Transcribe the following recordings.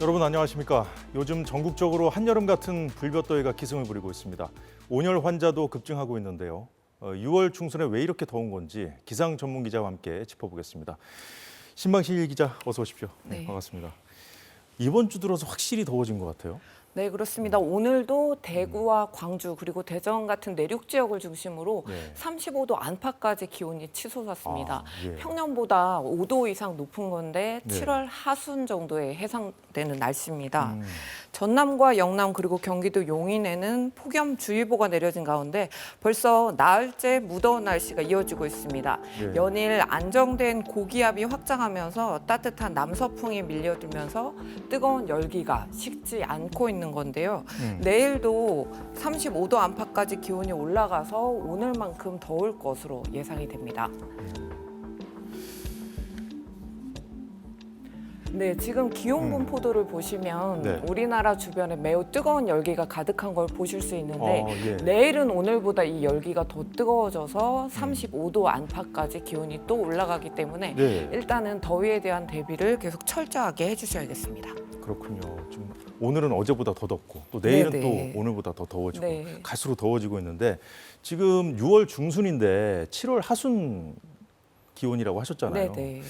여러분 안녕하십니까? 요즘 전국적으로 한여름 같은 불볕더위가 기승을 부리고 있습니다. 온열 환자도 급증하고 있는데요. 어, 6월 중순에 왜 이렇게 더운 건지 기상 전문 기자와 함께 짚어보겠습니다. 신방실 기자 어서 오십시오. 네, 네. 반갑습니다. 이번 주 들어서 확실히 더워진 것 같아요. 네, 그렇습니다. 오늘도 대구와 광주 그리고 대전 같은 내륙 지역을 중심으로 네. 35도 안팎까지 기온이 치솟았습니다. 아, 예. 평년보다 5도 이상 높은 건데 네. 7월 하순 정도에 해상되는 날씨입니다. 음, 전남과 영남 그리고 경기도 용인에는 폭염주의보가 내려진 가운데 벌써 나흘째 무더운 날씨가 이어지고 있습니다. 예. 연일 안정된 고기압이 확장하면서 따뜻한 남서풍이 밀려들면서 뜨거운 열기가 식지 않고 있는 건데요. 음. 내일도 35도 안팎까지 기온이 올라가서 오늘만큼 더울 것으로 예상이 됩니다. 네, 지금 기온 음. 분포도를 보시면 네. 우리나라 주변에 매우 뜨거운 열기가 가득한 걸 보실 수 있는데 어, 예. 내일은 오늘보다 이 열기가 더 뜨거워져서 35도 안팎까지 기온이 또 올라가기 때문에 네, 일단은 더위에 대한 대비를 계속 철저하게 해주셔야겠습니다. 그렇군요. 지금 오늘은 어제보다 더 덥고 또 내일은 네, 네. 또 오늘보다 더 더워지고 네. 갈수록 더워지고 있는데 지금 6월 중순인데 7월 하순 기온이라고 하셨잖아요. 네, 네.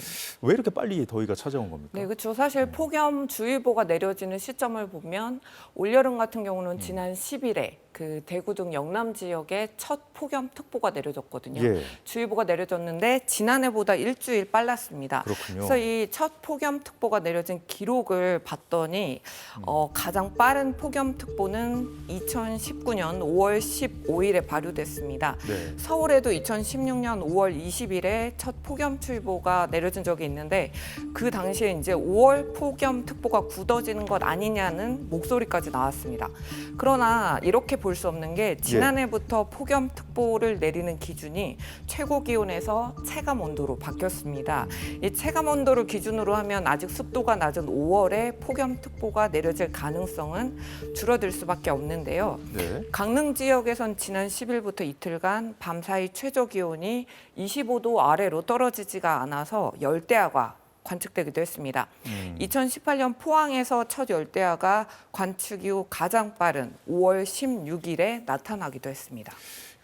왜 이렇게 빨리 더위가 찾아온 겁니까? 네, 그렇죠. 사실 폭염 주의보가 내려지는 시점을 보면 올여름 같은 경우는 지난 10일에 그 대구 등 영남 지역에 첫 폭염 특보가 내려졌거든요. 예, 주의보가 내려졌는데 지난해보다 일주일 빨랐습니다. 그렇군요. 그래서 이 첫 폭염 특보가 내려진 기록을 봤더니 어, 가장 빠른 폭염 특보는 2019년 5월 15일에 발효됐습니다. 네. 서울에도 2016년 5월 20일에 첫 폭염주의보가 내려진 적이 있는데 그 당시에 이제 5월 폭염특보가 굳어지는 것 아니냐는 목소리까지 나왔습니다. 그러나 이렇게 볼 수 없는 게 지난해부터 폭염특보를 내리는 기준이 최고 기온에서 체감 온도로 바뀌었습니다. 이 체감 온도를 기준으로 하면 아직 습도가 낮은 5월에 폭염특보가 내려질 가능성은 줄어들 수밖에 없는데요. 네. 강릉 지역에선 지난 10일부터 이틀간 밤사이 최저 기온이 25도 아래로 떨어지지가 않아서 열대야가 관측되기도 했습니다. 음. 2018년 포항에서 첫 열대야가 관측 이후 가장 빠른 5월 16일에 나타나기도 했습니다.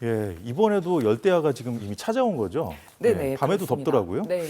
예, 이번에도 열대야가 지금 이미 찾아온 거죠? 네네. 예, 밤에도 그렇습니다. 덥더라고요. 네.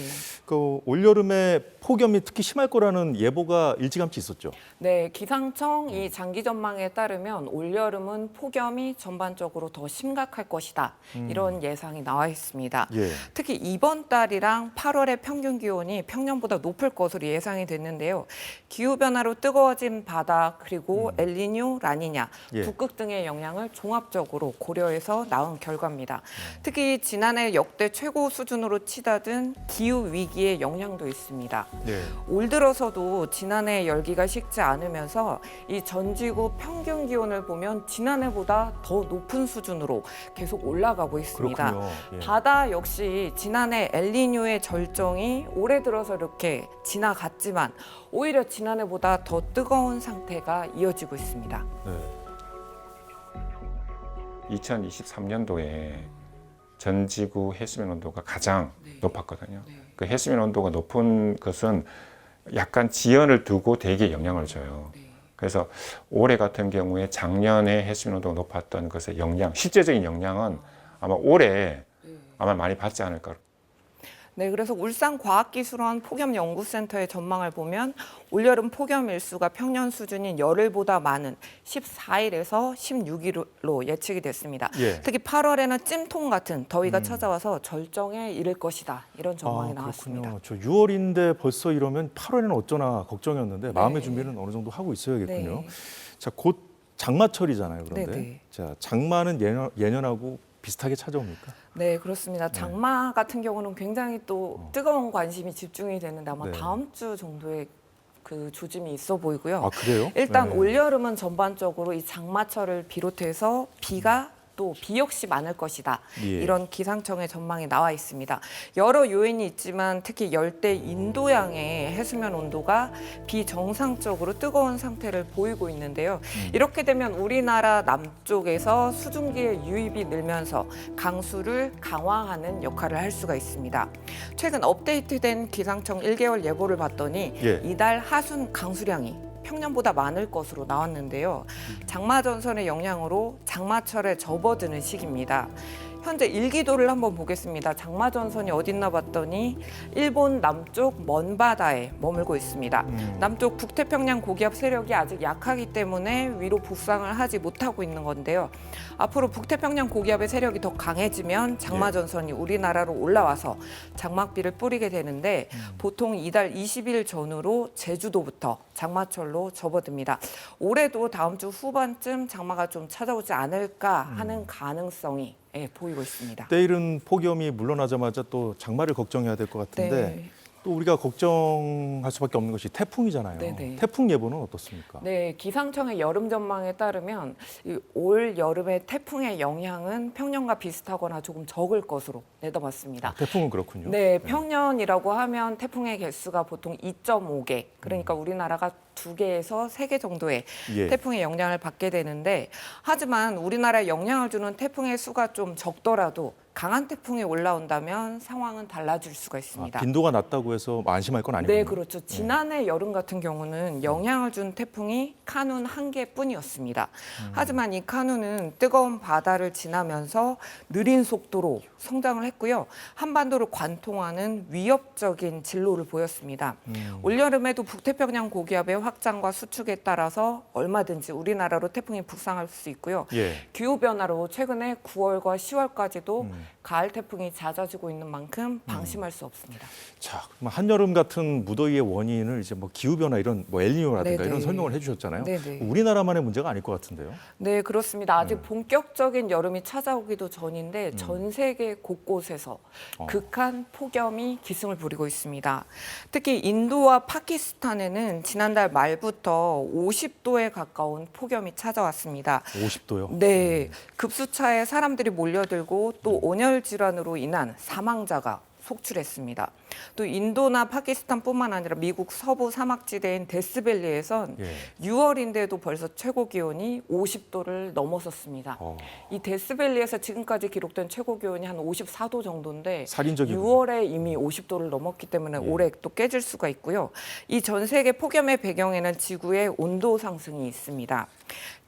그 올여름에 폭염이 특히 심할 거라는 예보가 일찌감치 있었죠. 네, 기상청 이 장기 전망에 따르면 올여름은 폭염이 전반적으로 더 심각할 것이다. 이런 예상이 나와 있습니다. 예. 특히 이번 달이랑 8월의 평균 기온이 평년보다 높을 것으로 예상이 됐는데요. 기후 변화로 뜨거워진 바다 그리고 엘니뇨, 라니냐, 예. 북극 등의 영향을 종합적으로 고려해서 나온 결과입니다. 특히 지난해 역대 최고 수준으로 치닫은 기후 위기의 영향도 있습니다. 네. 올 들어서도 지난해 열기가 식지 않으면서 이 전지구 평균 기온을 보면 지난해보다 더 높은 수준으로 계속 올라가고 있습니다. 예. 바다 역시 지난해 엘니뇨의 절정이 올해 들어서 이렇게 지나갔지만 오히려 지난해보다 더 뜨거운 상태가 이어지고 있습니다. 네. 2023년도에 전 지구 해수면 온도가 가장 네. 높았거든요. 그 해수면 온도가 높은 것은 약간 지연을 두고 대기에 영향을 줘요. 네. 그래서 올해 같은 경우에 작년에 해수면 온도가 높았던 것의 영향, 실제적인 영향은 아마 올해 아마 많이 받지 않을까. 네, 그래서 울산과학기술원 폭염연구센터의 전망을 보면 올여름 폭염 일수가 평년 수준인 열흘보다 많은 14일에서 16일로 예측이 됐습니다. 예. 특히 8월에는 찜통 같은 더위가 찾아와서 절정에 이를 것이다. 이런 전망이 아, 나왔습니다. 저 6월인데 벌써 이러면 8월에는 어쩌나 걱정이었는데 마음의 네. 준비는 어느 정도 하고 있어야겠군요. 네. 자, 곧 장마철이잖아요. 그런데 네, 네. 자, 장마는 예년, 예년하고 비슷하게 찾아옵니까? 네, 그렇습니다. 장마 같은 경우는 굉장히 또 뜨거운 관심이 집중이 되는데 아마 네. 다음 주 정도에 그 조짐이 있어 보이고요. 아, 그래요? 일단 네. 올여름은 전반적으로 이 장마철을 비롯해서 비가 또 비 역시 많을 것이다. 예. 이런 기상청의 전망이 나와 있습니다. 여러 요인이 있지만 특히 열대 인도양의 해수면 온도가 비정상적으로 뜨거운 상태를 보이고 있는데요. 음. 이렇게 되면 우리나라 남쪽에서 수증기의 유입이 늘면서 강수를 강화하는 역할을 할 수가 있습니다. 최근 업데이트된 기상청 1개월 예보를 봤더니 예. 이달 하순 강수량이 평년보다 많을 것으로 나왔는데요. 장마 전선의 영향으로 장마철에 접어드는 시기입니다. 현재 일기도를 한번 보겠습니다. 장마 전선이 어딨나 봤더니 일본 남쪽 먼 바다에 머물고 있습니다. 음. 남쪽 북태평양 고기압 세력이 아직 약하기 때문에 위로 북상을 하지 못하고 있는 건데요. 앞으로 북태평양 고기압의 세력이 더 강해지면 장마 전선이 우리나라로 올라와서 장막비를 뿌리게 되는데 보통 이달 20일 전후로 제주도부터 장마철로 접어듭니다. 올해도 다음 주 후반쯤 장마가 좀 찾아오지 않을까 하는 가능성이 예, 보이고 있습니다. 때이른 폭염이 물러나자마자 또 장마를 걱정해야 될 것 같은데 네. 또 우리가 걱정할 수밖에 없는 것이 태풍이잖아요. 네네. 태풍 예보는 어떻습니까? 네, 기상청의 여름 전망에 따르면 이올 여름의 태풍의 영향은 평년과 비슷하거나 조금 적을 것으로 내다봤습니다. 태풍은 그렇군요. 네, 평년이라고 하면 태풍의 개수가 보통 2.5개, 그러니까 음. 우리나라가 두 개에서 세 개 정도의 예. 태풍의 영향을 받게 되는데 하지만 우리나라에 영향을 주는 태풍의 수가 좀 적더라도 강한 태풍이 올라온다면 상황은 달라질 수가 아, 있습니다. 빈도가 낮다고 해서 뭐 안심할 건 아니군요. 네, 그렇죠. 지난해 여름 같은 경우는 영향을 준 태풍이 카눈 한 개뿐이었습니다. 하지만 이 카눈은 뜨거운 바다를 지나면서 느린 속도로 성장을 했고요. 한반도를 관통하는 위협적인 진로를 보였습니다. 음. 올여름에도 북태평양 고기압의 확장과 수축에 따라서 얼마든지 우리나라로 태풍이 북상할 수 있고요. 예. 기후 변화로 최근에 9월과 10월까지도 음. 가을 태풍이 잦아지고 있는 만큼 방심할 수 없습니다. 자, 그럼 한여름 같은 무더위의 원인을 이제 뭐 기후 변화 이런 뭐 엘니뇨라든가 네네. 이런 설명을 해 주셨잖아요. 네네. 우리나라만의 문제가 아닐 것 같은데요. 네, 그렇습니다. 아직 네. 본격적인 여름이 찾아오기도 전인데 전 세계 곳곳에서 음. 어. 극한 폭염이 기승을 부리고 있습니다. 특히 인도와 파키스탄에는 지난달 말부터 50도에 가까운 폭염이 찾아왔습니다. 50도요. 네, 급수차에 사람들이 몰려들고 또 온열 질환으로 인한 사망자가 속출했습니다. 또 인도나 파키스탄뿐만 아니라 미국 서부 사막지대인 데스밸리에선 예. 6월인데도 벌써 최고 기온이 50도를 넘어섰습니다. 어, 이 데스밸리에서 지금까지 기록된 최고 기온이 한 54도 정도인데 살인적인 6월에 이미 50도를 넘었기 때문에 예. 올해 또 깨질 수가 있고요. 이 전 세계 폭염의 배경에는 지구의 온도 상승이 있습니다.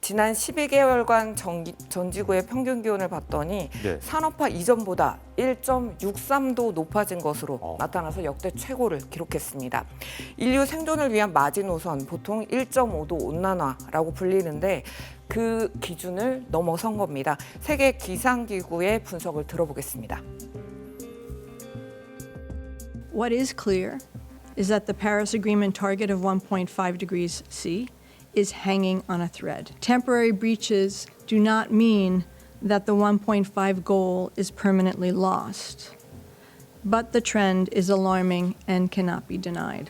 지난 12개월간 전기, 전 지구의 평균 기온을 봤더니 네. 산업화 이전보다 1.63도 높아진 것으로 어. 나타 나서 역대 최고를 기록했습니다. 인류 생존을 위한 마지노선 보통 1.5도 온난화라고 불리는데 그 기준을 넘어선 겁니다. 세계 기상기구의 분석을 들어보겠습니다. What is clear is that the Paris Agreement target of 1.5 degrees C is hanging on a thread. Temporary breaches do not mean that the 1.5 goal is permanently lost. But the trend is alarming and cannot be denied.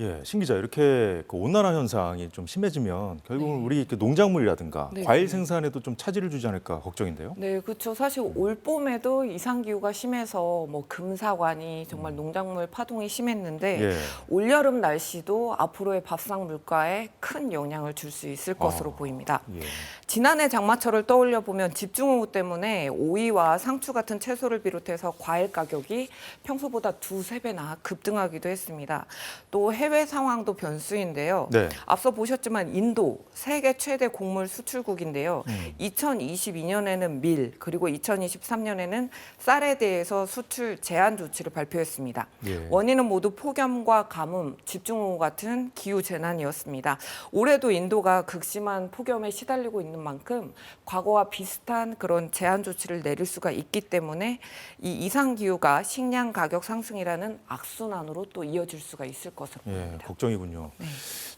예, 신 기자 이렇게 그 온난화 현상이 좀 심해지면 결국은 네. 우리 그 농작물이라든가 네. 과일 생산에도 좀 차질을 주지 않을까 걱정인데요. 네, 그렇죠. 사실 올 봄에도 이상 기후가 심해서 뭐 금사관이 정말 농작물 파동이 심했는데 예. 올 여름 날씨도 앞으로의 밥상 물가에 큰 영향을 줄 수 있을 것으로 아. 보입니다. 예. 지난해 장마철을 떠올려 보면 집중호우 때문에 오이와 상추 같은 채소를 비롯해서 과일 가격이 평소보다 두세 배나 급등하기도 했습니다. 또 해외 상황도 변수인데요. 네. 앞서 보셨지만 인도 세계 최대 곡물 수출국인데요. 음. 2022년에는 밀 그리고 2023년에는 쌀에 대해서 수출 제한 조치를 발표했습니다. 예. 원인은 모두 폭염과 가뭄, 집중호우 같은 기후 재난이었습니다. 올해도 인도가 극심한 폭염에 시달리고 있는 만큼 과거와 비슷한 그런 제한 조치를 내릴 수가 있기 때문에 이 이상 기후가 식량 가격 상승이라는 악순환으로 또 이어질 수가 있을 것으로 예, 보입니다. 걱정이군요. 네.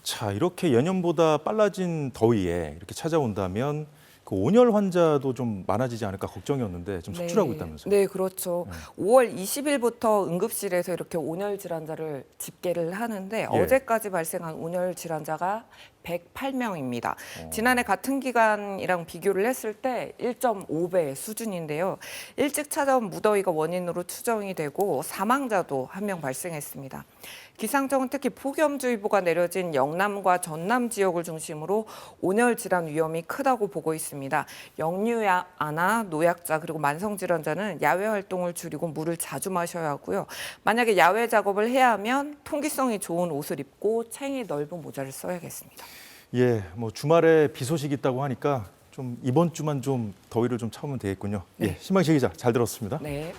자, 이렇게 예년보다 빨라진 더위에 이렇게 찾아온다면 그 온열 환자도 좀 많아지지 않을까 걱정이었는데 좀 속출하고 있다면서요. 네, 그렇죠. 5월 20일부터 응급실에서 이렇게 온열 질환자를 집계를 하는데 예. 어제까지 발생한 온열 질환자가 108명입니다. 지난해 같은 기간이랑 비교를 했을 때 1.5배 수준인데요. 일찍 찾아온 무더위가 원인으로 추정이 되고 사망자도 한 명 발생했습니다. 기상청은 특히 폭염주의보가 내려진 영남과 전남 지역을 중심으로 온열 질환 위험이 크다고 보고 있습니다. 영유아나 노약자 그리고 만성 질환자는 야외 활동을 줄이고 물을 자주 마셔야 하고요. 만약에 야외 작업을 해야 하면 통기성이 좋은 옷을 입고 챙이 넓은 모자를 써야겠습니다. 예, 뭐 주말에 비 소식 있다고 하니까 좀 이번 주만 좀 더위를 좀 참으면 되겠군요. 예, 신방식 기자 잘 들었습니다. 네.